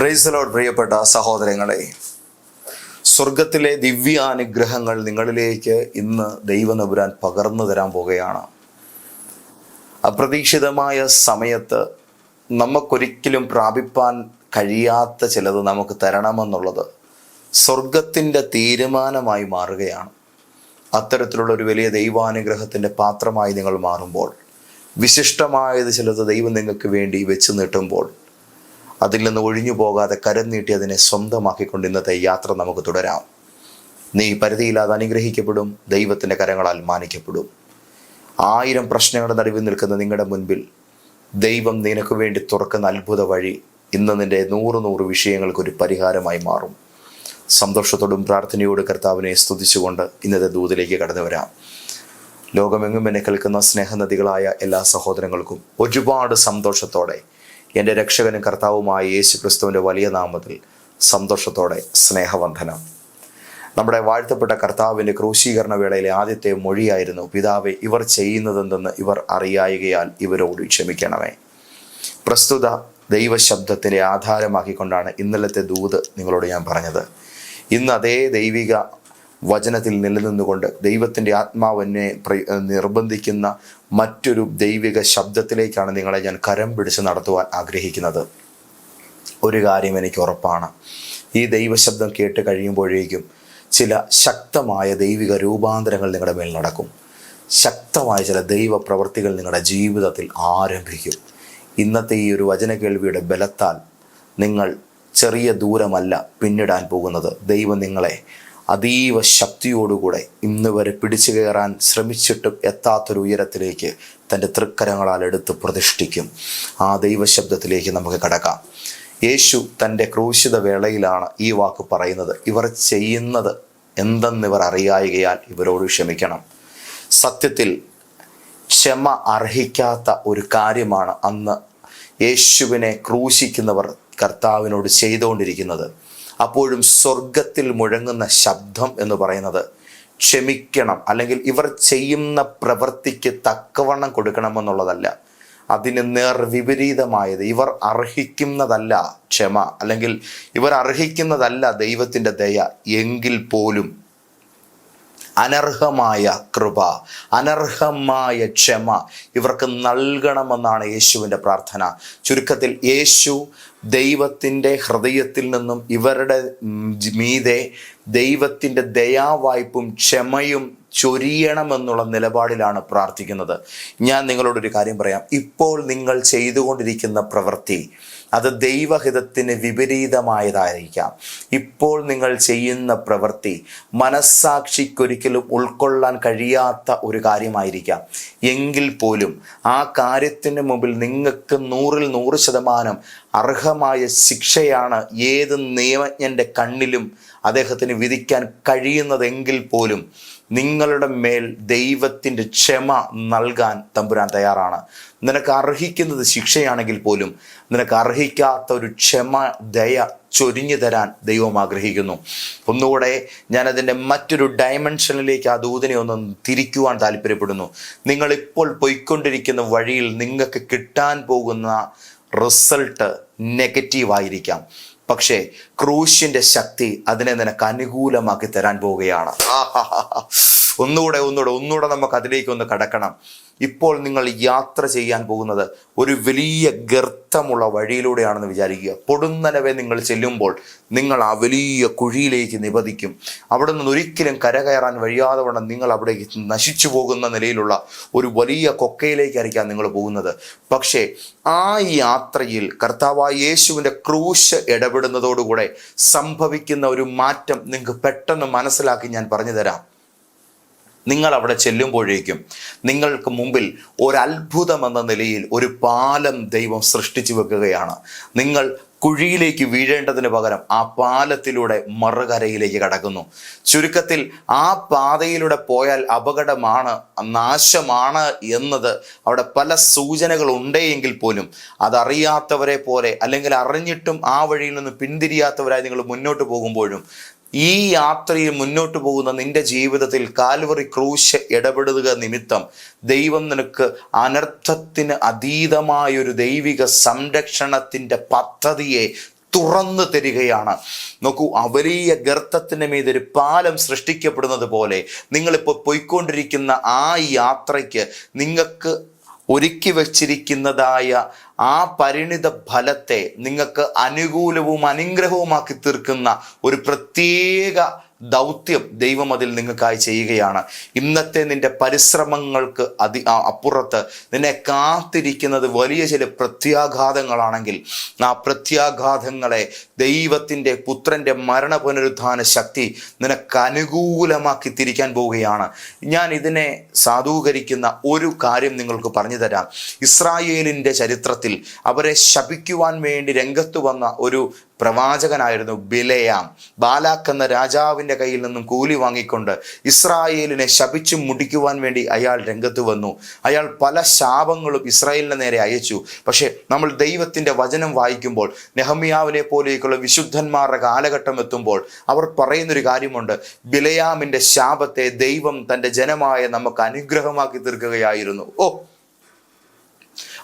പ്രൈസലോട് പ്രിയപ്പെട്ട സഹോദരങ്ങളെ. സ്വർഗത്തിലെ ദിവ്യാനുഗ്രഹങ്ങൾ നിങ്ങളിലേക്ക് ഇന്ന് ദൈവനപുരാൻ പകർന്നു തരാൻ പോകുകയാണ് അപ്രതീക്ഷിതമായ സമയത്ത് നമുക്കൊരിക്കലും പ്രാപിപ്പാൻ കഴിയാത്ത ചിലത് നമുക്ക് തരണമെന്നുള്ളത് സ്വർഗത്തിന്റെ തീരുമാനമായി മാറുകയാണ്. അത്തരത്തിലുള്ള ഒരു വലിയ ദൈവാനുഗ്രഹത്തിന്റെ പാത്രമായി നിങ്ങൾ മാറുമ്പോൾ വിശിഷ്ടമായത് ചിലത് ദൈവം നിങ്ങൾക്ക് വേണ്ടി വെച്ച് നീട്ടുമ്പോൾ അതിൽ നിന്ന് ഒഴിഞ്ഞു പോകാതെ കരം നീട്ടി അതിനെ സ്വന്തമാക്കിക്കൊണ്ട് ഇന്നത്തെ യാത്ര നമുക്ക് തുടരാം. നീ പരിധിയില്ലാതെ അനുഗ്രഹിക്കപ്പെടും ദൈവത്തിന്റെ കരങ്ങളാൽ മാനിക്കപ്പെടും. ആയിരം പ്രശ്നങ്ങളുടെ നടുവിൽ നിൽക്കുന്ന നിങ്ങളുടെ മുൻപിൽ ദൈവം നിനക്ക് വേണ്ടി തുറക്കുന്ന അത്ഭുത വഴി ഇന്ന് നിന്റെ നൂറ് നൂറ് വിഷയങ്ങൾക്ക് ഒരു പരിഹാരമായി മാറും. സന്തോഷത്തോടും പ്രാർത്ഥനയോടും കർത്താവിനെ സ്തുതിച്ചുകൊണ്ട് ഇന്നത്തെ ദൂതിലേക്ക് കടന്നു വരാം. ലോകമെങ്ങും എന്നെ കേൾക്കുന്ന സ്നേഹനദികളായ എല്ലാ സഹോദരങ്ങൾക്കും ഒരുപാട് സന്തോഷത്തോടെ എന്റെ രക്ഷകനും കർത്താവുമായ യേശു ക്രിസ്തുവിന്റെ വലിയ നാമത്തിൽ സന്തോഷത്തോടെ സ്നേഹവന്ധനം നമ്മുടെ വാഴ്ത്തപ്പെട്ട കർത്താവിന്റെ ക്രൂശീകരണ വേളയിലെ ആദ്യത്തെ മൊഴിയായിരുന്നു പിതാവെ ഇവർ ചെയ്യുന്നതെന്തെന്ന് ഇവർ അറിയായികയാൽ ഇവരോട് ക്ഷമിക്കണമേ. പ്രസ്തുത ദൈവശബ്ദത്തിന്റെ ആധാരമാക്കിക്കൊണ്ടാണ് ഇന്നലത്തെ ദൂത് നിങ്ങളോട് ഞാൻ പറഞ്ഞത്. ഇന്ന് അതേ ദൈവിക വചനത്തിൽ നിലനിന്നുകൊണ്ട് ദൈവത്തിന്റെ ആത്മാവിനെ നിർബന്ധിക്കുന്ന മറ്റൊരു ദൈവിക ശബ്ദത്തിലേക്കാണ് നിങ്ങളെ ഞാൻ കരം പിടിച്ച് നടത്തുവാൻ ആഗ്രഹിക്കുന്നത്. ഒരു കാര്യം എനിക്ക് ഉറപ്പാണ്. ഈ ദൈവശബ്ദം കേട്ട് കഴിയുമ്പോഴേക്കും ചില ശക്തമായ ദൈവിക രൂപാന്തരങ്ങൾ നിങ്ങളുടെ മേൽ നടക്കും. ശക്തമായ ചില ദൈവ പ്രവൃത്തികൾ നിങ്ങളുടെ ജീവിതത്തിൽ ആരംഭിക്കും. ഇന്നത്തെ ഈ ഒരു വചന കേൾവിയുടെ ബലത്താൽ നിങ്ങൾ ചെറിയ ദൂരമല്ല പിന്നിടാൻ പോകുന്നത്. ദൈവം നിങ്ങളെ അതീവ ശക്തിയോടുകൂടെ ഇന്ന് വരെ പിടിച്ചു കയറാൻ ശ്രമിച്ചിട്ടും എത്താത്തൊരു ഉയരത്തിലേക്ക് തന്റെ തൃക്കരങ്ങളാൽ എടുത്ത് പ്രതിഷ്ഠിക്കും. ആ ദൈവശബ്ദത്തിലേക്ക് നമുക്ക് കടക്കാം. യേശു തന്റെ ക്രൂശിത വേളയിലാണ് ഈ വാക്ക് പറയുന്നത്. ഇവർ ചെയ്യുന്നത് എന്തെന്നിവർ അറിയായികയാൽ ഇവരോട് ക്ഷമിക്കണം. സത്യത്തിൽ ക്ഷമ അർഹിക്കാത്ത ഒരു കാര്യമാണ് അന്ന് യേശുവിനെ ക്രൂശിക്കുന്നവർ കർത്താവിനോട് ചെയ്തുകൊണ്ടിരിക്കുന്നത്. അപ്പോഴും സ്വർഗത്തിൽ മുഴങ്ങുന്ന ശബ്ദം എന്ന് പറയുന്നത് ക്ഷമിക്കണം അല്ലെങ്കിൽ ഇവർ ചെയ്യുന്ന പ്രവൃത്തിക്ക് തക്കവണ്ണം കൊടുക്കണമെന്നുള്ളതല്ല. അതിന് നേർ വിപരീതമായത് ഇവർ അർഹിക്കുന്നതല്ല ക്ഷമ അല്ലെങ്കിൽ ഇവർ അർഹിക്കുന്നതല്ല ദൈവത്തിന്റെ ദയ. എങ്കിൽ പോലും അനർഹമായ കൃപ അനർഹമായ ക്ഷമ ഇവർക്ക് നൽകണമെന്നാണ് യേശുവിന്റെ പ്രാർത്ഥന. ചുരുക്കത്തിൽ യേശു ദൈവത്തിന്റെ ഹൃദയത്തിൽ നിന്നും ഇവരുടെ മീതെ ദൈവത്തിന്റെ ദയാവായ്പും ക്ഷമയും ചൊരിയണമെന്നുള്ള നിലപാടിലാണ് പ്രാർത്ഥിക്കുന്നത്. ഞാൻ നിങ്ങളോടൊരു കാര്യം പറയാം. ഇപ്പോൾ നിങ്ങൾ ചെയ്തുകൊണ്ടിരിക്കുന്ന പ്രവൃത്തി അത് ദൈവഹിതത്തിന് വിപരീതമായതായിരിക്കാം. ഇപ്പോൾ നിങ്ങൾ ചെയ്യുന്ന പ്രവൃത്തി മനസ്സാക്ഷിക്കൊരിക്കലും ഉൾക്കൊള്ളാൻ കഴിയാത്ത ഒരു കാര്യമായിരിക്കാം. എങ്കിൽ പോലും ആ കാര്യത്തിന് മുമ്പിൽ നിങ്ങൾക്ക് നൂറിൽ നൂറ് ശതമാനം അർഹമായ ശിക്ഷയാണ് ഏത് നിയമജ്ഞന്റെ കണ്ണിലും അദ്ദേഹത്തിന് വിധിക്കാൻ കഴിയുന്നതെങ്കിൽ പോലും നിങ്ങളുടെ മേൽ ദൈവത്തിന്റെ ക്ഷമ നൽകാൻ തമ്പുരാൻ തയ്യാറാണ്. നിനക്ക് അർഹിക്കുന്നത് ശിക്ഷയാണെങ്കിൽ പോലും നിനക്ക് അർഹിക്കാത്ത ഒരു ക്ഷമ ദയ ചൊരിഞ്ഞു തരാൻ ദൈവം ആഗ്രഹിക്കുന്നു. ഒന്നുകൂടെ ഞാനതിന്റെ മറ്റൊരു ഡയമെൻഷനിലേക്ക് ആ ദൂതനെ ഒന്ന് തിരിക്കുവാൻ താല്പര്യപ്പെടുന്നു. നിങ്ങളിപ്പോൾ പോയിക്കൊണ്ടിരിക്കുന്ന വഴിയിൽ നിങ്ങൾക്ക് കിട്ടാൻ പോകുന്ന റിസൾട്ട് നെഗറ്റീവായിരിക്കാം പക്ഷേ ക്രൂശിന്റെ ശക്തി അതിനെ നിനക്ക് അനുകൂലമാക്കി തരാൻ പോവുകയാണ്. ഒന്നുകൂടെ ഒന്നുകൂടെ ഒന്നുകൂടെ നമുക്ക് അതിലേക്ക് ഒന്ന് കടക്കണം ഇപ്പോൾ നിങ്ങൾ യാത്ര ചെയ്യാൻ പോകുന്നത് ഒരു വലിയ ഗർത്തമുള്ള വഴിയിലൂടെയാണെന്ന് വിചാരിക്കുക. പൊടുന്നലവേ നിങ്ങൾ ചെല്ലുമ്പോൾ നിങ്ങൾ ആ വലിയ കുഴിയിലേക്ക് നിപതിക്കും. അവിടെ നിന്ന് ഒരിക്കലും കരകയറാൻ വഴിയാതെ വണ്ണം നിങ്ങൾ അവിടേക്ക് നശിച്ചു പോകുന്ന നിലയിലുള്ള ഒരു വലിയ കൊക്കയിലേക്കായിരിക്കാം നിങ്ങൾ പോകുന്നത്. പക്ഷേ ആ യാത്രയിൽ കർത്താവായ യേശുവിന്റെ ക്രൂശ് ഇടപെടുന്നതോടുകൂടെ സംഭവിക്കുന്ന ഒരു മാറ്റം നിങ്ങൾക്ക് പെട്ടെന്ന് മനസ്സിലാക്കി ഞാൻ പറഞ്ഞു തരാം. നിങ്ങൾ അവിടെ ചെല്ലുമ്പോഴേക്കും നിങ്ങൾക്ക് മുമ്പിൽ ഒരത്ഭുതം എന്ന നിലയിൽ ഒരു പാലം ദൈവം സൃഷ്ടിച്ചു വെക്കുകയാണ്. നിങ്ങൾ കുഴിയിലേക്ക് വീഴേണ്ടതിന് പകരം ആ പാലത്തിലൂടെ മറുകരയിലേക്ക് കടക്കുന്നു. ചുരുക്കത്തിൽ ആ പാതയിലൂടെ പോയാൽ അപകടമാണ് നാശമാണ് എന്നത് അവിടെ പല സൂചനകൾ ഉണ്ടെങ്കിൽ പോലും അതറിയാത്തവരെ പോലെ അല്ലെങ്കിൽ അറിഞ്ഞിട്ടും ആ വഴിയിൽ നിന്ന് പിന്തിരിയാത്തവരായി നിങ്ങൾ മുന്നോട്ട് പോകുമ്പോഴും ഈ യാത്രയിൽ മുന്നോട്ട് പോകുന്ന നിന്റെ ജീവിതത്തിൽ കാൽവറി ക്രൂശ ഇടപെടുക നിമിത്തം ദൈവം നിനക്ക് അനർത്ഥത്തിന് അതീതമായൊരു ദൈവിക സംരക്ഷണത്തിന്റെ പദ്ധതിയെ തുറന്നു തരികയാണ്. നോക്കൂ വലിയ ഗർത്തത്തിന് മീതെ ഒരു പാലം സൃഷ്ടിക്കപ്പെടുന്നത് പോലെ നിങ്ങളിപ്പോൾ പോയിക്കൊണ്ടിരിക്കുന്ന ആ യാത്രയ്ക്ക് നിങ്ങൾക്ക് ഒരുക്കി വച്ചിരിക്കുന്നതായ ആ പരിണിത ഫലത്തെ നിങ്ങൾക്ക് അനുകൂലവും അനുഗ്രഹവുമാക്കി തീർക്കുന്ന ഒരു പ്രത്യേക ദൗത്യം ദൈവം അതിൽ നിങ്ങൾക്കായി ചെയ്യുകയാണ്. ഇന്നത്തെ നിന്റെ പരിശ്രമങ്ങൾക്ക് അതി അപ്പുറത്ത് നിന്നെ കാത്തിരിക്കുന്നത് വലിയ ചില പ്രത്യാഘാതങ്ങളാണെങ്കിൽ ആ പ്രത്യാഘാതങ്ങളെ ദൈവത്തിന്റെ പുത്രന്റെ മരണ പുനരുദ്ധാന ശക്തി നിനക്ക് അനുകൂലമാക്കി തിരിക്കാൻ പോവുകയാണ്. ഞാൻ ഇതിനെ സാധൂകരിക്കുന്ന ഒരു കാര്യം നിങ്ങൾക്ക് പറഞ്ഞു തരാം. ഇസ്രായേലിന്റെ ചരിത്രത്തിൽ അവരെ ശപിക്കുവാൻ വേണ്ടി രംഗത്ത് വന്ന ഒരു പ്രവാചകനായിരുന്നു ബിലയാം. ബാലാക്ക് എന്ന രാജാവിന്റെ കയ്യിൽ നിന്നും കൂലി വാങ്ങിക്കൊണ്ട് ഇസ്രായേലിനെ ശപിച്ചു മുടിക്കുവാൻ വേണ്ടി അയാൾ രംഗത്ത് വന്നു. അയാൾ പല ശാപങ്ങളും ഇസ്രായേലിന് നേരെ അയച്ചു. പക്ഷേ നമ്മൾ ദൈവത്തിന്റെ വചനം വായിക്കുമ്പോൾ നെഹമിയാവിനെ പോലെയൊക്കെയുള്ള വിശുദ്ധന്മാരുടെ കാലഘട്ടം എത്തുമ്പോൾ അവർ പറയുന്നൊരു കാര്യമുണ്ട്. ബിലയാമിന്റെ ശാപത്തെ ദൈവം തന്റെ ജനമായ നമുക്ക് അനുഗ്രഹമാക്കി തീർക്കുകയായിരുന്നു. ഓ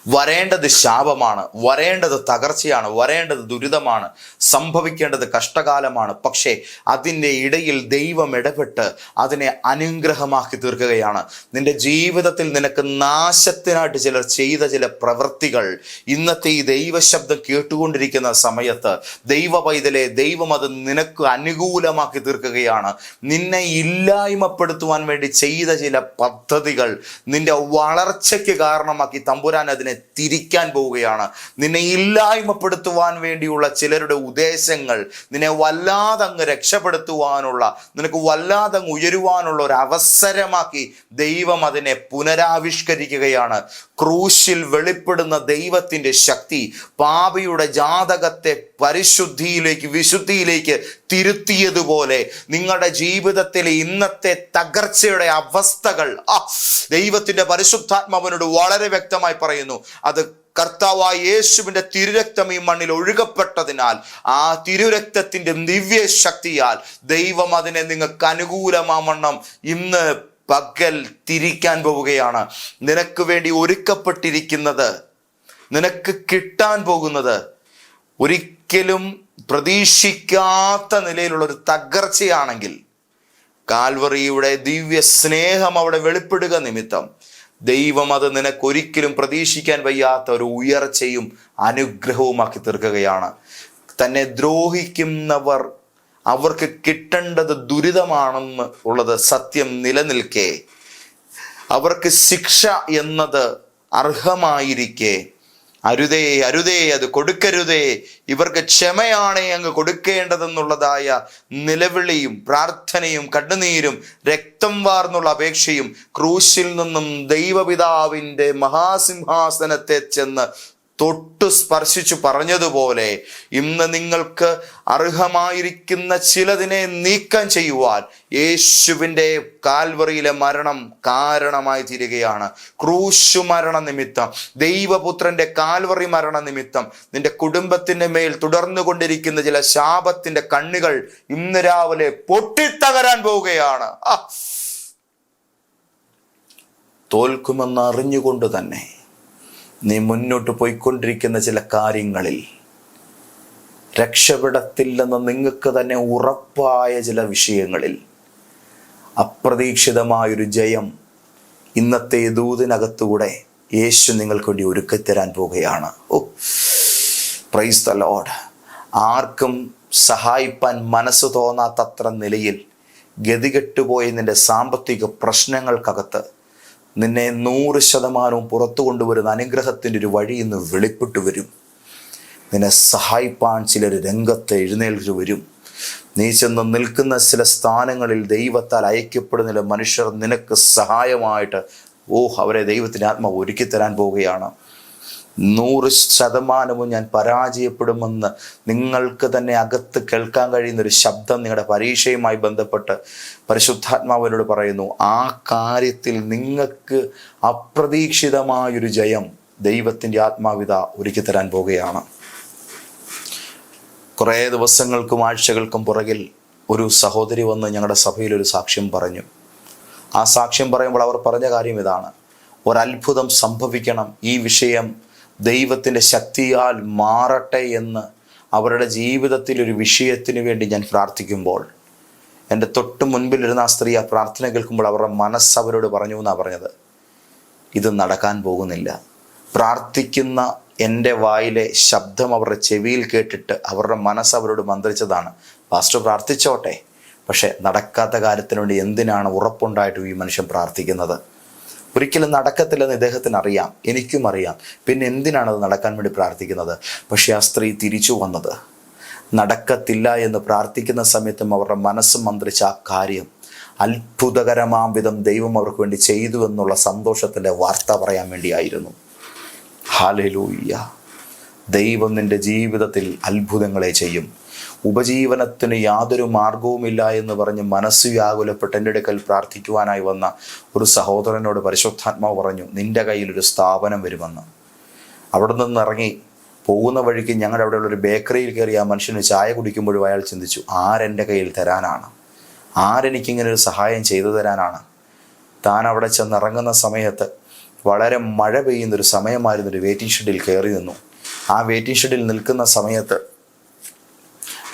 വരേണ്ടത് ശാപമാണ് വരേണ്ടത് തകർച്ചയാണ് വരേണ്ടത് ദുരിതമാണ് സംഭവിക്കേണ്ടത് കഷ്ടകാലമാണ്. പക്ഷേ അതിന്റെ ഇടയിൽ ദൈവം ഇടപെട്ട് അതിനെ അനുഗ്രഹമാക്കി തീർക്കുകയാണ്. നിന്റെ ജീവിതത്തിൽ നിനക്ക് നാശത്തിനായിട്ട് ചിലർ ചെയ്ത ചില പ്രവൃത്തികൾ ഇന്നത്തെ ഈ ദൈവശബ്ദം കേട്ടുകൊണ്ടിരിക്കുന്ന സമയത്ത് ദൈവ പൈതലെ ദൈവം അത് നിനക്ക് അനുകൂലമാക്കി തീർക്കുകയാണ്. നിന്നെ ഇല്ലായ്മപ്പെടുത്തുവാൻ വേണ്ടി ചെയ്ത ചില പദ്ധതികൾ നിന്റെ വളർച്ചയ്ക്ക് കാരണമാക്കി തമ്പുരാൻ അതിനെ തിരിക്കാൻ പോവുകയാണ്. നിന്നെ ഇല്ലായ്മപ്പെടുത്തുവാൻ വേണ്ടിയുള്ള ചിലരുടെ ഉദ്ദേശങ്ങൾ നിന്നെ വല്ലാതെ അങ്ങ് രക്ഷപ്പെടുത്തുവാനുള്ള നിനക്ക് വല്ലാതെ അങ്ങ് ഉയരുവാനുള്ള ഒരു അവസരമാക്കി ദൈവം അതിനെ പുനരാവിഷ്കരിക്കുകയാണ്. ക്രൂശിൽ വെളിപ്പെടുന്ന ദൈവത്തിന്റെ ശക്തി പാപിയുടെ ജാതകത്തെ പരിശുദ്ധിയിലേക്ക് വിശുദ്ധിയിലേക്ക് തിരുത്തിയതുപോലെ നിങ്ങളുടെ ജീവിതത്തിലെ ഇന്നത്തെ തകർച്ചയുടെ അവസ്ഥകൾ ദൈവത്തിന്റെ പരിശുദ്ധാത്മാവിനോട് വളരെ വ്യക്തമായി പറയുന്നു. അത് കർത്താവായ യേശുവിന്റെ തിരുരക്തം ഈ മണ്ണിൽ ഒഴുകപ്പെട്ടതിനാൽ ആ തിരുരക്തത്തിന്റെ ദിവ്യ ശക്തിയാൽ ദൈവം അതിനെ നിങ്ങൾക്ക് അനുകൂലമാവണ്ണം ഇന്ന് പകൽ തിരിക്കാൻ പോവുകയാണ്. നിനക്ക് വേണ്ടി ഒരുക്കപ്പെട്ടിരിക്കുന്നത് നിനക്ക് കിട്ടാൻ പോകുന്നത് ഒരിക്കലും പ്രതീക്ഷിക്കാത്ത നിലയിലുള്ള ഒരു തകർച്ചയാണെങ്കിൽ കാൽവറിയുടെ ദിവ്യ സ്നേഹം അവിടെ വെളിപ്പെടുക നിമിത്തം ദൈവം അത് നിനക്കൊരിക്കലും പ്രതീക്ഷിക്കാൻ വയ്യാത്ത ഒരു ഉയർച്ചയും അനുഗ്രഹവുമാക്കി തീർക്കുകയാണ്. തന്നെ ദ്രോഹിക്കുന്നവർ അവർക്ക് കിട്ടേണ്ടത് ദുരിതമാണെന്ന് ഉള്ളത് സത്യം നിലനിൽക്കെ. അവർക്ക് ശിക്ഷ എന്നത് അർഹമായിരിക്കെ. അരുതേ അരുതേ അത് കൊടുക്കരുതേ. ഇവർക്ക് ക്ഷമയാണ് അങ്ങ് കൊടുക്കേണ്ടതെന്നുള്ളതായ നിലവിളിയും പ്രാർത്ഥനയും കണ്ണുനീരും രക്തം വാർന്നുള്ള അപേക്ഷയും ക്രൂശിൽ നിന്നും ദൈവപിതാവിന്റെ മഹാസിംഹാസനത്തെ ചെന്ന് തൊട്ടു സ്പർശിച്ചു പറഞ്ഞതുപോലെ ഇന്ന് നിങ്ങൾക്ക് അർഹമായിരിക്കുന്ന ചിലതിനെ നീക്കം ചെയ്യുവാൻ യേശുവിന്റെ കാൽവറിയിലെ മരണം കാരണമായി തീരുകയാണ്. ക്രൂശു മരണ നിമിത്തം ദൈവപുത്രന്റെ കാൽവറി മരണ നിമിത്തം നിന്റെ കുടുംബത്തിന്റെ മേൽ തുടർന്നു കൊണ്ടിരിക്കുന്ന ചില ശാപത്തിന്റെ കണ്ണുകൾ ഇന്ന് രാവിലെ പൊട്ടിത്തകരാൻ പോവുകയാണ്. തോൽക്കുമെന്ന് അറിഞ്ഞുകൊണ്ട് തന്നെ നീ മുന്നോട്ട് പോയിക്കൊണ്ടിരിക്കുന്ന ചില കാര്യങ്ങളിൽ രക്ഷപ്പെടത്തില്ലെന്ന് നിങ്ങൾക്ക് തന്നെ ഉറപ്പായ ചില വിഷയങ്ങളിൽ അപ്രതീക്ഷിതമായൊരു ജയം ഇന്നത്തെ ദൂതിനകത്തൂടെ യേശു നിങ്ങൾക്ക് വേണ്ടി ഒരുക്കിത്തരാൻ പോവുകയാണ്. ഓ പ്രൈസ് ദ ലോഡ് ആർക്കും സഹായിപ്പാൻ മനസ്സ് തോന്നാത്തത്ര നിലയിൽ ഗതികെട്ടുപോയ നിന്റെ സാമ്പത്തിക പ്രശ്നങ്ങൾക്കകത്ത് നിന്നെ നൂറ് ശതമാനവും പുറത്തു കൊണ്ടുവരുന്ന അനുഗ്രഹത്തിന്റെ ഒരു വഴി ഇന്ന് വെളിപ്പെട്ടു വരും. നിന്നെ സഹായിപ്പാൻ ചിലർ രംഗത്ത് എഴുന്നേൽച്ചു വരും. നീ ചെന്ന് നിൽക്കുന്ന ചില സ്ഥാനങ്ങളിൽ ദൈവത്താൽ അയക്കപ്പെടുന്ന മനുഷ്യർ നിനക്ക് സഹായമായിട്ട് ഓഹ് അവരെ ദൈവത്തിന്റെ ആത്മാവ് ഒരുക്കി തരാൻ പോവുകയാണ്. നൂറ് ശതമാനവും ഞാൻ പരാജയപ്പെടുമെന്ന് നിങ്ങൾക്ക് തന്നെ അകത്ത് കേൾക്കാൻ കഴിയുന്ന ഒരു ശബ്ദം നിങ്ങളുടെ പരീക്ഷയുമായി ബന്ധപ്പെട്ട് പരിശുദ്ധാത്മാവിനോട് പറയുന്നു. ആ കാര്യത്തിൽ നിങ്ങൾക്ക് അപ്രതീക്ഷിതമായൊരു ജയം ദൈവത്തിന്റെ ആത്മാവിത ഒരുക്കി തരാൻ പോവുകയാണ് കുറേ ദിവസങ്ങൾക്കും ആഴ്ചകൾക്കും പുറകിൽ ഒരു സഹോദരി വന്ന് ഞങ്ങളുടെ സഭയിൽ ഒരു സാക്ഷ്യം പറഞ്ഞു. ആ സാക്ഷ്യം പറയുമ്പോൾ അവർ പറഞ്ഞ കാര്യം ഇതാണ്. ഒരത്ഭുതം സംഭവിക്കണം. ഈ വിഷയം ദൈവത്തിന്റെ ശക്തിയാൽ മാറട്ടെ എന്ന് അവരുടെ ജീവിതത്തിൽ ഒരു വിഷയത്തിന് വേണ്ടി ഞാൻ പ്രാർത്ഥിക്കുമ്പോൾ എന്റെ തൊട്ട് മുൻപിലിരുന്ന ആ സ്ത്രീ ആ പ്രാർത്ഥന കേൾക്കുമ്പോൾ അവരുടെ മനസ്സ് അവരോട് പറഞ്ഞു എന്നാണ് പറഞ്ഞത് ഇത് നടക്കാൻ പോകുന്നില്ല. പ്രാർത്ഥിക്കുന്ന എന്റെ വായിലെ ശബ്ദം അവരുടെ ചെവിയിൽ കേട്ടിട്ട് അവരുടെ മനസ്സ് അവരോട് മന്ത്രിച്ചതാണ്. പാസ്റ്റർ പ്രാർത്ഥിച്ചോട്ടെ. പക്ഷേ നടക്കാത്ത കാര്യത്തിനുവേണ്ടി എന്തിനാണ് ഉറപ്പുണ്ടായിട്ടും ഈ മനുഷ്യൻ പ്രാർത്ഥിക്കുന്നത്? ഒരിക്കലും നടക്കത്തില്ലെന്ന് ഇദ്ദേഹത്തിന് അറിയാം എനിക്കും അറിയാം. പിന്നെ എന്തിനാണ് അത് നടക്കാൻ വേണ്ടി പ്രാർത്ഥിക്കുന്നത്? പക്ഷെ ആ സ്ത്രീ തിരിച്ചു വന്നത്. നടക്കത്തില്ല എന്ന് പ്രാർത്ഥിക്കുന്ന സമയത്തും അവരുടെ മനസ്സ് മന്ത്രിച്ച ആ കാര്യം അത്ഭുതകരമാം വിധം ദൈവം അവർക്ക് വേണ്ടി ചെയ്തു എന്നുള്ള സന്തോഷത്തിന്റെ വാർത്ത പറയാൻ വേണ്ടിയായിരുന്നു. ഹാലലൂയ്യ ദൈവം നിന്റെ ജീവിതത്തിൽ അത്ഭുതങ്ങളെ ചെയ്യും. ഉപജീവനത്തിന് യാതൊരു മാർഗവുമില്ല എന്ന് പറഞ്ഞ് മനസ്സ് വ്യാകുലപ്പെട്ട് എന്റെ അടുക്കൽ പ്രാർത്ഥിക്കുവാനായി വന്ന ഒരു സഹോദരനോട് പരിശുദ്ധാത്മാവ് പറഞ്ഞു നിന്റെ കയ്യിൽ ഒരു സ്ഥാപനം വരുമെന്ന്. അവിടെ നിന്ന് ഇറങ്ങി പോകുന്ന വഴിക്ക് ഞങ്ങളുടെ അവിടെയുള്ള ഒരു ബേക്കറിയിൽ കയറി ആ മനുഷ്യന് ചായ കുടിക്കുമ്പോഴും അയാൾ ചിന്തിച്ചു ആരെന്റെ കയ്യിൽ തരാനാണ്? ആരെനിക്കിങ്ങനെ ഒരു സഹായം ചെയ്തു തരാനാണ്? താൻ അവിടെ ചെന്നിറങ്ങുന്ന സമയത്ത് വളരെ മഴ പെയ്യുന്നൊരു സമയമായിരുന്നു ഒരു വെയിറ്റിംഗ് ഷെഡിൽ കയറി നിന്നു. ആ വെയിറ്റിംഗ് ഷെഡിൽ നിൽക്കുന്ന സമയത്ത്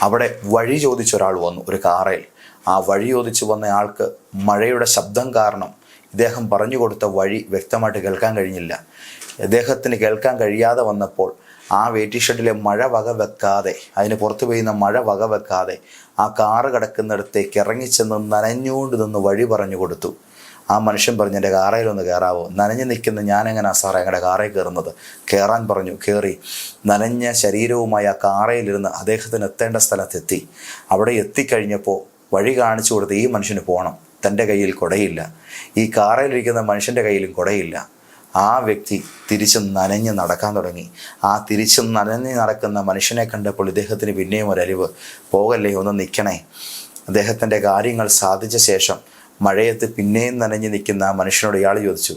അവിടെ വഴി ചോദിച്ച ഒരാൾ വന്നു ഒരു കാറയിൽ. ആ വഴി ചോദിച്ചു വന്ന ആൾക്ക് മഴയുടെ ശബ്ദം കാരണം ഇദ്ദേഹം പറഞ്ഞു കൊടുത്ത വഴി വ്യക്തമായിട്ട് കേൾക്കാൻ കഴിഞ്ഞില്ല. അദ്ദേഹത്തിന് കേൾക്കാൻ കഴിയാതെ വന്നപ്പോൾ ആ വെയിറ്റിംഗ് ഷെഡിലെ മഴ വക വെക്കാതെ അതിന് പുറത്ത് പെയ്യുന്ന മഴ വക വെക്കാതെ ആ കാറ് കിടക്കുന്നിടത്തേക്ക് ഇറങ്ങിച്ചെന്ന് നനഞ്ഞുകൊണ്ട് നിന്ന് വഴി പറഞ്ഞു കൊടുത്തു. ആ മനുഷ്യൻ പറഞ്ഞു എന്റെ കാറയിലൊന്ന് കയറാവോ നനഞ്ഞു നിൽക്കുന്ന ഞാനെങ്ങനെയാണ് സാറേ ഞങ്ങളുടെ കാറയിൽ കയറുന്നത്? കയറാൻ പറഞ്ഞു കയറി നനഞ്ഞ ശരീരവുമായി ആ കാറയിലിരുന്ന് അദ്ദേഹത്തിന് എത്തേണ്ട സ്ഥലത്തെത്തി. അവിടെ എത്തിക്കഴിഞ്ഞപ്പോൾ വഴി കാണിച്ചു കൊടുത്ത് ഈ മനുഷ്യന് പോകണം തന്റെ കയ്യിൽ കുടയില്ല. ഈ കാറയിലിരിക്കുന്ന മനുഷ്യന്റെ കയ്യിലും കുടയില്ല. ആ വ്യക്തി തിരിച്ചും നനഞ്ഞ് നടക്കാൻ തുടങ്ങി. ആ തിരിച്ചും നനഞ്ഞ് നടക്കുന്ന മനുഷ്യനെ കണ്ടപ്പോൾ ഇദ്ദേഹത്തിന് പിന്നെയും ഒരലിവ്. പോകല്ലേ ഒന്ന് നിൽക്കണേ. അദ്ദേഹത്തിന്റെ കാര്യങ്ങൾ സാധിച്ച ശേഷം മഴയത്ത് പിന്നെയും നനഞ്ഞു നിൽക്കുന്ന ആ മനുഷ്യനോട് ഇയാൾ ചോദിച്ചു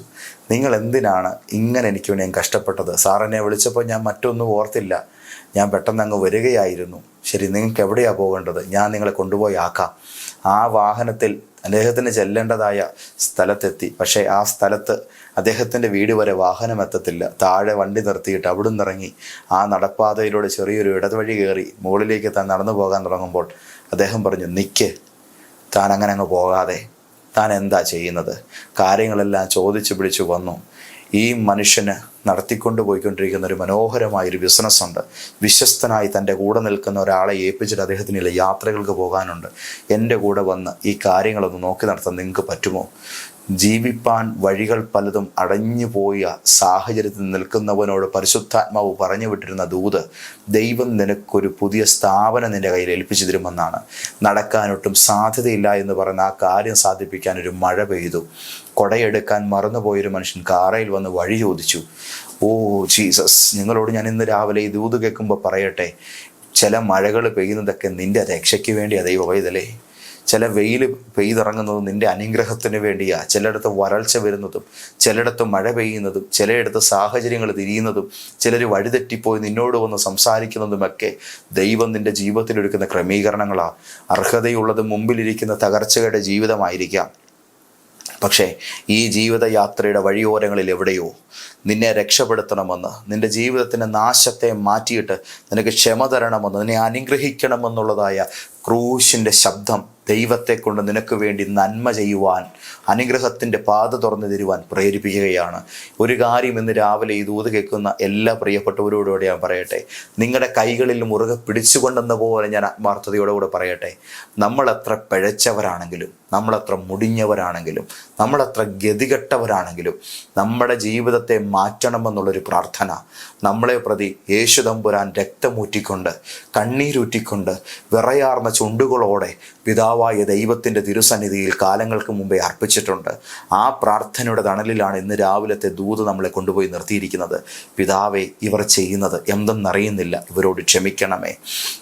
നിങ്ങൾ എന്തിനാണ് ഇങ്ങനെ എനിക്ക് വേണ്ടി കഷ്ടപ്പെട്ടത്? സാറിനെ വിളിച്ചപ്പോൾ ഞാൻ മറ്റൊന്നും ഓർത്തില്ല. ഞാൻ പെട്ടെന്ന് അങ്ങ് വരികയായിരുന്നു. ശരി നിങ്ങൾക്ക് എവിടെയാണ് പോകേണ്ടത്? ഞാൻ നിങ്ങളെ കൊണ്ടുപോയി ആക്കാം. ആ വാഹനത്തിൽ അദ്ദേഹത്തിന് ചെല്ലേണ്ടതായ സ്ഥലത്തെത്തി. പക്ഷേ ആ സ്ഥലത്ത് അദ്ദേഹത്തിന്റെ വീട് വരെ വാഹനം എത്തത്തില്ല. താഴെ വണ്ടി നിർത്തിയിട്ട് അവിടുന്ന് ഇറങ്ങി ആ നടപ്പാതയിലൂടെ ചെറിയൊരു ഇടതുവഴി കയറി മുകളിലേക്ക് താൻ നടന്നു പോകാൻ തുടങ്ങുമ്പോൾ അദ്ദേഹം പറഞ്ഞു നിൽക്ക് താൻ അങ്ങനെ അങ്ങ് പോകാതെ. താൻ എന്താ ചെയ്യുന്നത്? കാര്യങ്ങളെല്ലാം ചോദിച്ചു പിടിച്ചു വന്നു. ഈ മനുഷ്യന് നടത്തിക്കൊണ്ട് പോയിക്കൊണ്ടിരിക്കുന്ന ഒരു മനോഹരമായൊരു ബിസിനസ്സുണ്ട് വിശ്വസ്തനായി തന്റെ കൂടെ നിൽക്കുന്ന ഒരാളെ ഏൽപ്പിച്ചിട്ട് അദ്ദേഹത്തിന് യാത്രകൾക്ക് പോകാനുണ്ട്. എന്റെ കൂടെ വന്ന് ഈ കാര്യങ്ങളൊന്ന് നോക്കി നടത്താൻ നിങ്ങൾക്ക് പറ്റുമോ? ജീവിപ്പാൻ വഴികൾ പലതും അടഞ്ഞു പോയ സാഹചര്യത്തിൽ നിൽക്കുന്നവനോട് പരിശുദ്ധാത്മാവ് പറഞ്ഞു വിട്ടിരുന്ന ദൂത് ദൈവം നിനക്കൊരു പുതിയ സ്ഥാപനം നിന്റെ കയ്യിൽ ഏൽപ്പിച്ചു തരുമെന്നാണ് നടക്കാനൊട്ടും സാധ്യതയില്ല എന്ന് പറഞ്ഞ ആ കാര്യം സാധിപ്പിക്കാൻ ഒരു മഴ പെയ്തു. കൊടയെടുക്കാൻ മറന്നുപോയൊരു മനുഷ്യൻ കാറയിൽ വന്ന് വഴി ചോദിച്ചു ഓ ജീസസ് നിങ്ങളോട് ഞാൻ ഇന്ന് രാവിലെ ഈ ദൂത് കേൾക്കുമ്പോൾ പറയട്ടെ ചില മഴകൾ പെയ്യുന്നതൊക്കെ നിന്റെ രക്ഷയ്ക്ക് വേണ്ടിയാ പോയതല്ലേ ചില വെയിൽ പെയ്തിറങ്ങുന്നതും നിന്റെ അനുഗ്രഹത്തിന് വേണ്ടിയാ ചിലയിടത്ത് വരൾച്ച വരുന്നതും ചിലയിടത്ത് മഴ പെയ്യുന്നതും ചിലയിടത്ത് സാഹചര്യങ്ങൾ തിരിയുന്നതും ചിലർ വഴിതെറ്റിപ്പോയി നിന്നോട് വന്ന് സംസാരിക്കുന്നതുമൊക്കെ ദൈവം നിന്റെ ജീവിതത്തിൽ ക്രമീകരണങ്ങളാണ് ക്രമീകരണങ്ങളാ. അർഹതയുള്ളത് മുമ്പിലിരിക്കുന്ന തകർച്ചയുടെ ജീവിതമായിരിക്കാം. പക്ഷേ ഈ ജീവിതയാത്രയുടെ വഴിയോരങ്ങളിൽ എവിടെയോ നിന്നെ രക്ഷപ്പെടുത്തണമെന്ന് നിന്റെ ജീവിതത്തിന്റെ നാശത്തെ മാറ്റിയിട്ട് നിനക്ക് ക്ഷമ തരണമെന്ന് നിന്നെ അനുഗ്രഹിക്കണമെന്നുള്ളതായ ക്രൂശിന്റെ ശബ്ദം ദൈവത്തെ കൊണ്ട് നിനക്ക് വേണ്ടി നന്മ ചെയ്യുവാൻ അനുഗ്രഹത്തിന്റെ പാത തുറന്നു തരുവാൻ പ്രേരിപ്പിക്കുകയാണ്. ഒരു കാര്യം ഇന്ന് രാവിലെ ഈ ദൂത് കേൾക്കുന്ന എല്ലാ പ്രിയപ്പെട്ടവരോടുകൂടെ ഞാൻ പറയട്ടെ. നിങ്ങളുടെ കൈകളിൽ മുറുകെ പിടിച്ചുകൊണ്ടെന്ന പോലെ ഞാൻ ആത്മാർത്ഥതയോടുകൂടെ പറയട്ടെ. നമ്മളെത്ര പിഴച്ചവരാണെങ്കിലും നമ്മളത്ര മുടിഞ്ഞവരാണെങ്കിലും നമ്മളത്ര ഗതികെട്ടവരാണെങ്കിലും നമ്മുടെ ജീവിതത്തെ മാറ്റണമെന്നുള്ളൊരു പ്രാർത്ഥന നമ്മളെ പ്രതി യേശുദമ്പുരാൻ രക്തമൂറ്റിക്കൊണ്ട് കണ്ണീരൂറ്റിക്കൊണ്ട് വിറയാർന്ന ചുണ്ടുകളോടെ പിതാവായ ദൈവത്തിന്റെ തിരുസന്നിധിയിൽ കാലങ്ങൾക്ക് മുമ്പേ അർപ്പിച്ചിട്ടുണ്ട്. ആ പ്രാർത്ഥനയുടെ തണലിലാണ് ഇന്ന് രാവിലത്തെ ദൂത് നമ്മളെ കൊണ്ടുപോയി നിർത്തിയിരിക്കുന്നത്. പിതാവെ ഇവർ ചെയ്യുന്നത് എന്തെന്നറിയുന്നില്ല. ഇവരോട് ക്ഷമിക്കണമേ.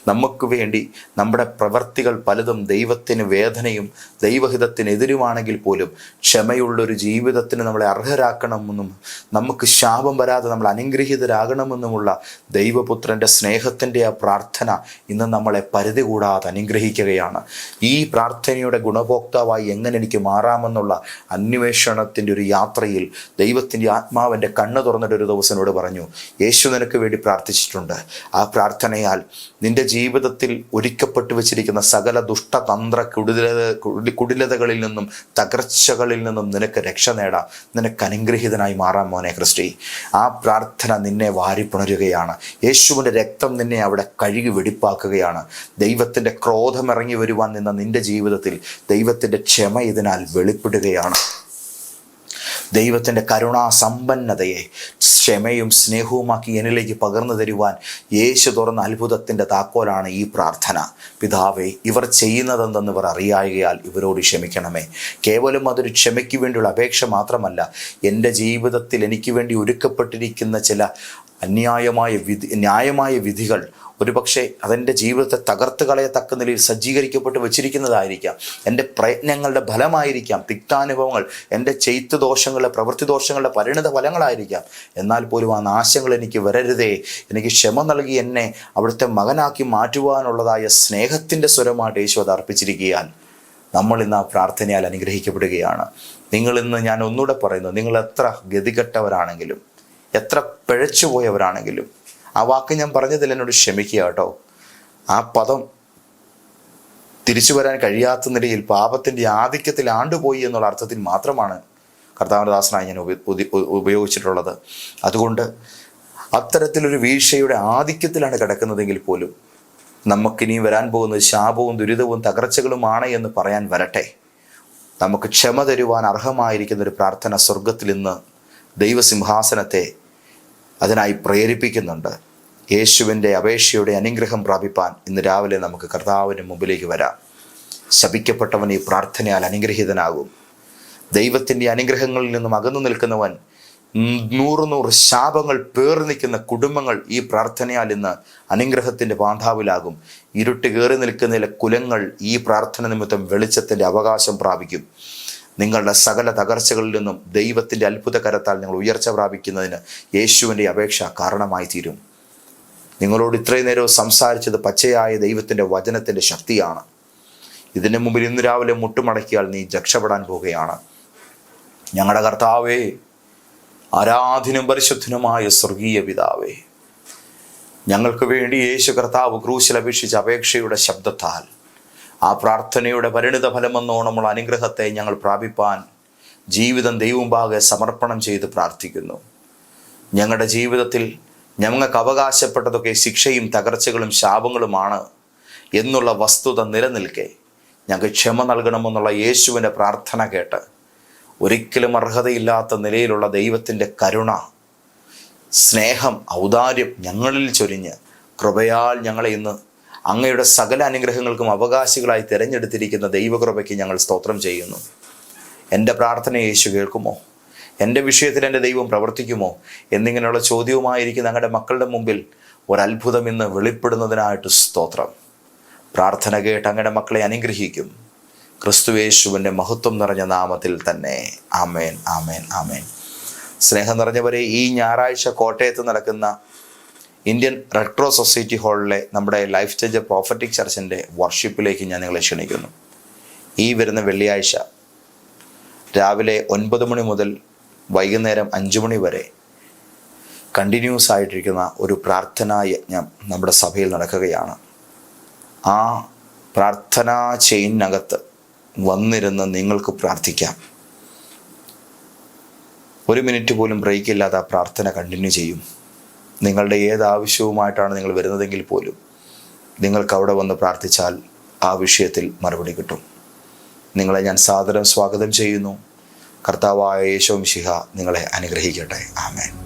നമുക്ക് വേണ്ടി നമ്മുടെ പ്രവർത്തികൾ പലതും ദൈവത്തിന് വേദനയും ദൈവഹിതത്തിനെതിരുമാണെങ്കിൽ പോലും ക്ഷമയുള്ളൊരു ജീവിതത്തിന് നമ്മളെ അർഹരാക്കണമെന്നും നമുക്ക് ശാപം വരാതെ നമ്മൾ അനുഗ്രഹീതരാകണമെന്നുമുള്ള ദൈവപുത്രന്റെ സ്നേഹത്തിന്റെ ആ പ്രാർത്ഥന ഇന്ന് നമ്മളെ പരിധി കൂടാതെ അനുഗ്രഹിക്കുകയാണ്. ഈ പ്രാർത്ഥനയുടെ ഗുണഭോക്താവായി എങ്ങനെ എനിക്ക് മാറാമെന്നുള്ള അന്വേഷണത്തിന്റെ ഒരു യാത്രയിൽ ദൈവത്തിന്റെ ആത്മാവിന്റെ കണ്ണ് തുറന്നിട്ട് ഒരു ദിവസം എന്നോട് പറഞ്ഞു യേശു നിനക്ക് വേണ്ടി പ്രാർത്ഥിച്ചിട്ടുണ്ട്. ആ പ്രാർത്ഥനയാൽ നിന്റെ ജീവിതത്തിൽ ഒരുക്കപ്പെട്ടു വെച്ചിരിക്കുന്ന സകല ദുഷ്ടതന്ത്ര കുടിലത കുടിലതകളിൽ നിന്നും തകർച്ചകളിൽ നിന്നും നിനക്ക് രക്ഷ നേടാം. നിനക്ക് അനുഗ്രഹീതനായി മാറാം മോനെ ക്രിസ്റ്റി. ആ പ്രാർത്ഥന നിന്നെ വാരിപ്പുണരുകയാണ് യേശുവിന്റെ രക്തം നിന്നെ അവിടെ കഴുകി വെടിപ്പാക്കുകയാണ്. ദൈവത്തിന്റെ ക്രോധം ഇറങ്ങി വരുവാൻ നിന്ന നിന്റെ ജീവിതത്തിൽ ദൈവത്തിന്റെ ക്ഷമ ഇതിനാൽ വെളിപ്പെടുകയാണ്. ദൈവത്തിന്റെ കരുണാസമ്പന്നതയെ ക്ഷമയും സ്നേഹവുമാക്കി എന്നിലേക്ക് പകർന്നു തരുവാൻ യേശു തുറന്ന അത്ഭുതത്തിന്റെ താക്കോലാണ് ഈ പ്രാർത്ഥന. പിതാവേ ഇവർ ചെയ്യുന്നതെന്തെന്ന് ഇവർ അറിയായകയാൽ ഇവരോട് ക്ഷമിക്കണമേ. കേവലം അതൊരു ക്ഷമയ്ക്ക് വേണ്ടിയുള്ള അപേക്ഷ മാത്രമല്ല എന്റെ ജീവിതത്തിൽ എനിക്ക് വേണ്ടി ഒരുക്കപ്പെട്ടിരിക്കുന്ന ചില അന്യായമായ വിധി ന്യായമായ വിധികൾ ഒരുപക്ഷെ അതെന്റെ ജീവിതത്തെ തകർത്ത് കളയത്തക്ക നിലയിൽ സജ്ജീകരിക്കപ്പെട്ട് വെച്ചിരിക്കുന്നതായിരിക്കാം. എന്റെ പ്രയത്നങ്ങളുടെ ഫലമായിരിക്കാം തിക്താനുഭവങ്ങൾ എന്റെ ചെയ്ത്ത് ദോഷങ്ങളുടെ പ്രവൃത്തി ദോഷങ്ങളുടെ പരിണിത ഫലങ്ങളായിരിക്കാം. എന്നാൽ പോലും ആ നാശങ്ങൾ എനിക്ക് വരരുതേ. എനിക്ക് ക്ഷമ നൽകി എന്നെ അവിടുത്തെ മകനാക്കി മാറ്റുവാനുള്ളതായ സ്നേഹത്തിന്റെ സ്വരമായിട്ട് യേശു അത് അർപ്പിച്ചിരിക്കുകയാൽ നമ്മൾ ഇന്ന് ആ പ്രാർത്ഥനയാൽ അനുഗ്രഹിക്കപ്പെടുകയാണ്. നിങ്ങളിന്ന് ഞാൻ ഒന്നുകൂടെ പറയുന്നു നിങ്ങൾ എത്ര ഗതികെട്ടവരാണെങ്കിലും എത്ര പിഴച്ചുപോയവരാണെങ്കിലും ആ വാക്ക് ഞാൻ പറഞ്ഞതിൽ എന്നോട് ക്ഷമിക്കുക കേട്ടോ. ആ പദം തിരിച്ചു വരാൻ കഴിയാത്ത നിലയിൽ പാപത്തിന്റെ ആധിക്യത്തിൽ ആണ്ടുപോയി എന്നുള്ള അർത്ഥത്തിൽ മാത്രമാണ് കർത്താവിന്റെ ഞാൻ ഉപയോഗിച്ചിട്ടുള്ളത്. അതുകൊണ്ട് അത്തരത്തിലൊരു വീഴ്ചയുടെ ആധിക്യത്തിലാണ് കിടക്കുന്നതെങ്കിൽ പോലും നമുക്കിനി വരാൻ പോകുന്നത് ശാപവും ദുരിതവും തകർച്ചകളുമാണ് എന്ന് പറയാൻ വരട്ടെ. നമുക്ക് ക്ഷമ തരുവാൻ അർഹമായിരിക്കുന്ന ഒരു പ്രാർത്ഥന സ്വർഗത്തിൽ നിന്ന് ദൈവസിംഹാസനത്തെ അതിനായി പ്രേരിപ്പിക്കുന്നുണ്ട്. യേശുവിന്റെ അപേക്ഷയുടെ അനുഗ്രഹം പ്രാപിപ്പാൻ ഇന്ന് രാവിലെ നമുക്ക് കർത്താവിന് മുമ്പിലേക്ക് വരാം. ശപിക്കപ്പെട്ടവൻ ഈ പ്രാർത്ഥനയാൽ അനുഗ്രഹീതനാകും. ദൈവത്തിന്റെ അനുഗ്രഹങ്ങളിൽ നിന്നും അകന്നു നിൽക്കുന്നവൻ നൂറ് നൂറ് ശാപങ്ങൾ പേറി നിൽക്കുന്ന കുടുംബങ്ങൾ ഈ പ്രാർത്ഥനയാൽ ഇന്ന് അനുഗ്രഹത്തിന്റെ പാന്താവിലാകും ഇരുട്ട് കയറി നിൽക്കുന്നതിലെ കുലങ്ങൾ ഈ പ്രാർത്ഥന നിമിത്തം വെളിച്ചത്തിന്റെ അവകാശം പ്രാപിക്കും. നിങ്ങളുടെ സകല തകർച്ചകളിൽ നിന്നും ദൈവത്തിന്റെ അത്ഭുതകരത്താൽ നിങ്ങൾ ഉയർച്ച പ്രാപിക്കുന്നതിന് യേശുവിന്റെ അപേക്ഷ കാരണമായി തീരും. നിങ്ങളോട് ഇത്രയും നേരം സംസാരിച്ചത് പച്ചയായ ദൈവത്തിന്റെ വചനത്തിന്റെ ശക്തിയാണ്. ഇതിനു മുമ്പിൽ ഇന്ന് രാവിലെ മുട്ടുമടക്കിയാൽ നീ രക്ഷപ്പെടാൻ പോവുകയാണ്. ഞങ്ങളുടെ കർത്താവേ ആരാധനും പരിശുദ്ധനുമായ സ്വർഗീയ പിതാവേ ഞങ്ങൾക്ക് വേണ്ടി യേശു കർത്താവ് ക്രൂശിൽ അപേക്ഷിച്ച അപേക്ഷയുടെ ശബ്ദത്താൽ ആ പ്രാർത്ഥനയുടെ പരിണിത ഫലമെന്നോണമുള്ള അനുഗ്രഹത്തെ ഞങ്ങൾ പ്രാപിപ്പാൻ ജീവിതം ദൈവമുമ്പാകെ സമർപ്പണം ചെയ്ത് പ്രാർത്ഥിക്കുന്നു. ഞങ്ങളുടെ ജീവിതത്തിൽ ഞങ്ങൾക്ക് അവകാശപ്പെട്ടതൊക്കെ ശിക്ഷയും തകർച്ചകളും ശാപങ്ങളുമാണ് എന്നുള്ള വസ്തുത നിലനിൽക്കെ ഞങ്ങൾക്ക് ക്ഷമ നൽകണമെന്നുള്ള യേശുവിന്റെ പ്രാർത്ഥന കേട്ട് ഒരിക്കലും അർഹതയില്ലാത്ത നിലയിലുള്ള ദൈവത്തിന്റെ കരുണ സ്നേഹം ഔദാര്യം ഞങ്ങളിൽ ചൊരിഞ്ഞ് കൃപയാൽ ഞങ്ങളെ ഇന്ന് അങ്ങയുടെ സകല അനുഗ്രഹങ്ങൾക്കും അവകാശികളായി തിരഞ്ഞെടുത്തിരിക്കുന്ന ദൈവകൃപയ്ക്ക് ഞങ്ങൾ സ്തോത്രം ചെയ്യുന്നു. എന്റെ പ്രാർത്ഥന യേശു കേൾക്കുമോ? എന്റെ വിഷയത്തിൽ എന്റെ ദൈവം പ്രവർത്തിക്കുമോ? എന്നിങ്ങനെയുള്ള ചോദ്യവുമായിരിക്കുന്ന ഞങ്ങളുടെ മക്കളുടെ മുമ്പിൽ ഒരത്ഭുതം ഇന്ന് വെളിപ്പെടുന്നതിനായിട്ട് സ്തോത്രം. പ്രാർത്ഥന കേട്ട് അങ്ങയുടെ മക്കളെ അനുഗ്രഹിക്കും. ക്രിസ്തുവേശുവിന്റെ മഹത്വം നിറഞ്ഞ നാമത്തിൽ തന്നെ. ആമേൻ ആമേൻ ആമേൻ. സ്നേഹം നിറഞ്ഞവരെ ഈ ഞായറാഴ്ച കോട്ടയത്ത് നടക്കുന്ന ഇന്ത്യൻ റെഡ് ക്രോസ് സൊസൈറ്റി ഹാളിലെ നമ്മുടെ ലൈഫ് സ്റ്റേജ് പ്രോഫറ്റിക് ചർച്ചിന്റെ വർഷിപ്പിലേക്ക് ഞാൻ നിങ്ങളെ ക്ഷണിക്കുന്നു. ഈ വരുന്ന വെള്ളിയാഴ്ച രാവിലെ ഒൻപത് മണി മുതൽ വൈകുന്നേരം അഞ്ച് മണി വരെ കണ്ടിന്യൂസ് ആയിട്ടിരിക്കുന്ന ഒരു പ്രാർത്ഥനാ യജ്ഞം നമ്മുടെ സഭയിൽ നടക്കുകയാണ്. ആ പ്രാർത്ഥനാ ചെയിനകത്ത് വന്നിരുന്ന് നിങ്ങൾക്ക് പ്രാർത്ഥിക്കാം. ഒരു മിനിറ്റ് പോലും ബ്രേക്ക് ഇല്ലാതെ ആ പ്രാർത്ഥന കണ്ടിന്യൂ ചെയ്യും. നിങ്ങളുടെ ഏത് ആവശ്യവുമായിട്ടാണ് നിങ്ങൾ വരുന്നതെങ്കിൽ പോലും നിങ്ങൾക്ക് അവിടെ വന്ന് പ്രാർത്ഥിച്ചാൽ ആ വിഷയത്തിൽ മറുപടി കിട്ടും. നിങ്ങളെ ഞാൻ സാദരം സ്വാഗതം ചെയ്യുന്നു. കർത്താവായ യേശോ മിശിഹ നിങ്ങളെ അനുഗ്രഹിക്കട്ടെ. ആമേൻ.